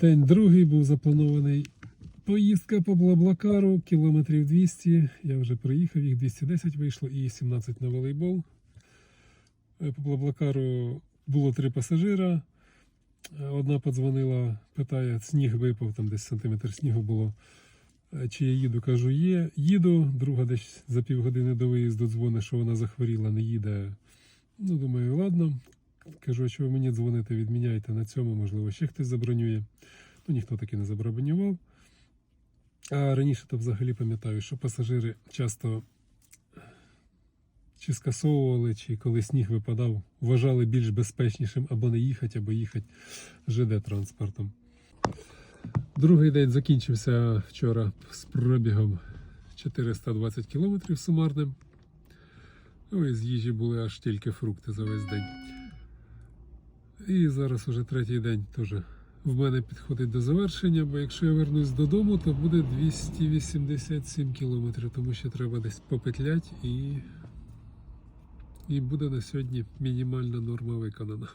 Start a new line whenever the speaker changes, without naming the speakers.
День другий був запланований. Поїздка по Блаблакару, кілометрів 200. Я вже приїхав, їх 210 вийшло і 17 на волейбол. Е, По Блаблакару було три пасажира. Е, Одна подзвонила, питає, сніг випав, там десь сантиметр снігу було. Е, Чи я їду? Кажу, є. Їду. Друга десь за півгодини до виїзду дзвонить, що вона захворіла, не їде. Ну, думаю, ладно. Кажу, що ви мені дзвоните, відміняйте на цьому, можливо, ще хтось забронює. Ну, ніхто таки не забронював. А раніше то взагалі пам'ятаю, що пасажири часто чи скасовували, чи коли сніг випадав, вважали більш безпечнішим або не їхати, або їхати ЖД транспортом. Другий день закінчився вчора з пробігом 420 км сумарним. Ну і з їжі були аж тільки фрукти за весь день. І зараз уже третій день теж в мене підходить до завершення, бо якщо я вернусь додому, то буде 287 кілометрів, тому що треба десь попетлять і, і буде на сьогодні мінімальна норма виконана.